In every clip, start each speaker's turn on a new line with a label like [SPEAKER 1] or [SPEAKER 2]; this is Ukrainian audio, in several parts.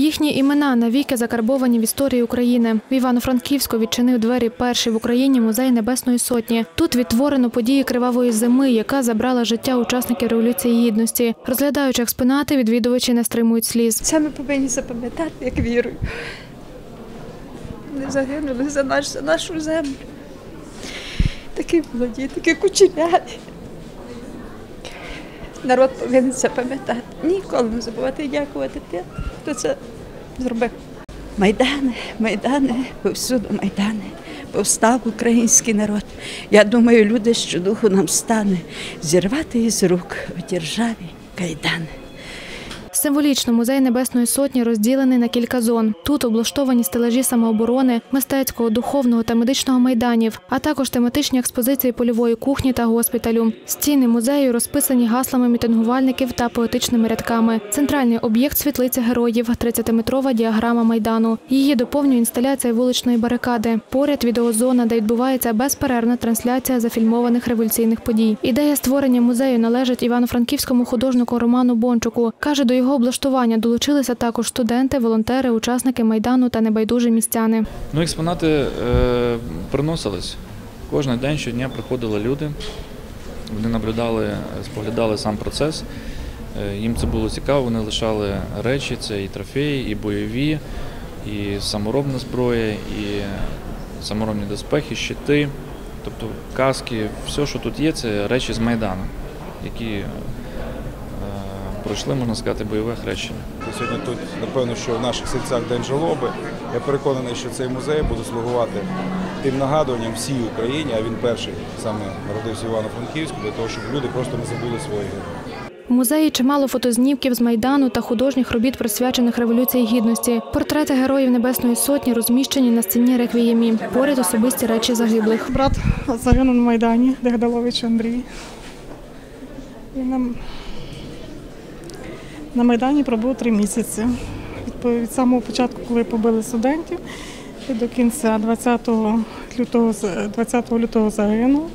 [SPEAKER 1] Їхні імена навіки закарбовані в історії України. В Івано-Франківську відчинив двері перший в Україні музей Небесної Сотні. Тут відтворено події кривавої зими, яка забрала життя учасників революції гідності. Розглядаючи експонати, відвідувачі не стримують сліз.
[SPEAKER 2] Це ми повинні запам'ятати, як вірую. Вони загинули за нашу землю. Такі молоді, такі кучеряві. Народ повинен це пам'ятати. Ніколи не забувати дякувати тим, хто це зробив. Майдани, майдани, повсюду майдани. Повстав український народ. Я думаю, люди щодуху нам стане зірвати із рук в державі кайдани.
[SPEAKER 1] Символічно музей Небесної Сотні розділений на кілька зон. Тут облаштовані стелажі самооборони, мистецького, духовного та медичного майданів, а також тематичні експозиції польової кухні та госпіталю. Стіни музею розписані гаслами мітингувальників та поетичними рядками. Центральний об'єкт світлиця героїв, 30-метрова діаграма майдану. Її доповнює інсталяція вуличної барикади. Поряд відеозона, де відбувається безперервна трансляція зафільмованих революційних подій. Ідея створення музею належить івано-франківському художнику Роману Бончуку. каже, до його облаштування долучилися також студенти, волонтери, учасники майдану та небайдужі містяни.
[SPEAKER 3] Ну, експонати е, приносились. Кожен день щодня приходили люди. Вони наблюдали, споглядали сам процес. Е, їм це було цікаво, вони лишали речі, це і трофеї, і бойові, і саморобна зброя, і саморобні доспехи, щити, тобто каски, все, що тут є, це речі з Майдану, які пройшли, можна сказати, бойове хрещення.
[SPEAKER 4] Сьогодні тут, напевно, що в наших серцях день жалоби. Я переконаний, що цей музей буде слугувати тим нагадуванням всій Україні, а він перший саме народився в Івано-Франківську, для того, щоб люди просто не забули своїх героїв.
[SPEAKER 1] У музеї чимало фотознімків з майдану та художніх робіт, присвячених революції гідності. Портрети героїв Небесної Сотні розміщені на стіні реквіємі. Поряд особисті речі загиблих.
[SPEAKER 5] Брат загинув на Майдані, Дегдалович Андрій. Він нам на Майдані пробув три місяці. Від, самого початку, коли побили студентів, і до кінця 20 лютого, 20 лютого загинув.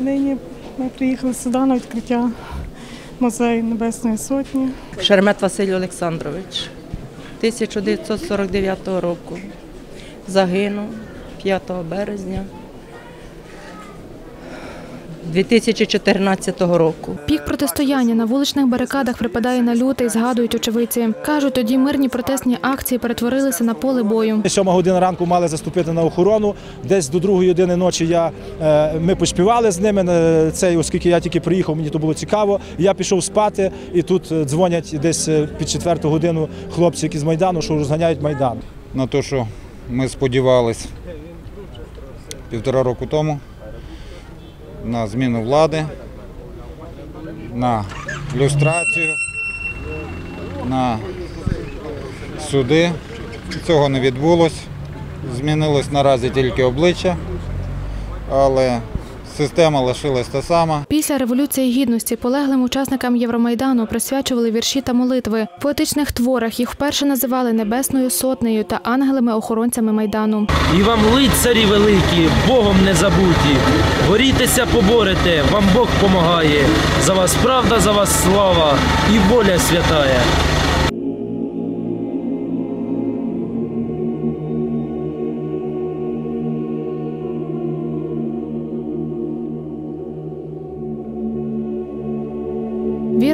[SPEAKER 5] Нині ми приїхали сюди на відкриття музею Небесної Сотні.
[SPEAKER 6] Шермет Василь Олександрович 1949 року. Загинув 5 березня 2014 року.
[SPEAKER 1] Пік протистояння на вуличних барикадах припадає на лютий, згадують очевидці. Кажуть, тоді мирні протестні акції перетворилися на поле бою.
[SPEAKER 7] Сьома година ранку мали заступити на охорону. Десь до другої години ночі я, е, ми поспівали з ними. е, Цей, оскільки я тільки приїхав, мені то було цікаво. Я пішов спати, і тут е, дзвонять десь під четверту годину хлопці, які з Майдану, що розганяють Майдан.
[SPEAKER 4] На те, що ми сподівались півтора року тому на зміну влади, на люстрацію, на суди. Цього не відбулось. Змінилось наразі тільки обличчя, але система лишилась та сама.
[SPEAKER 1] Після революції гідності полеглим учасникам Євромайдану присвячували вірші та молитви. В поетичних творах їх вперше називали Небесною сотнею та ангелами-охоронцями майдану.
[SPEAKER 8] І вам лицарі великі, Богом не забуті. Борітеся, поборете, вам Бог помагає. За вас правда, за вас слава і воля святая.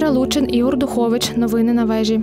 [SPEAKER 1] Віра Лучин, Ігор Духович. Новини на вежі.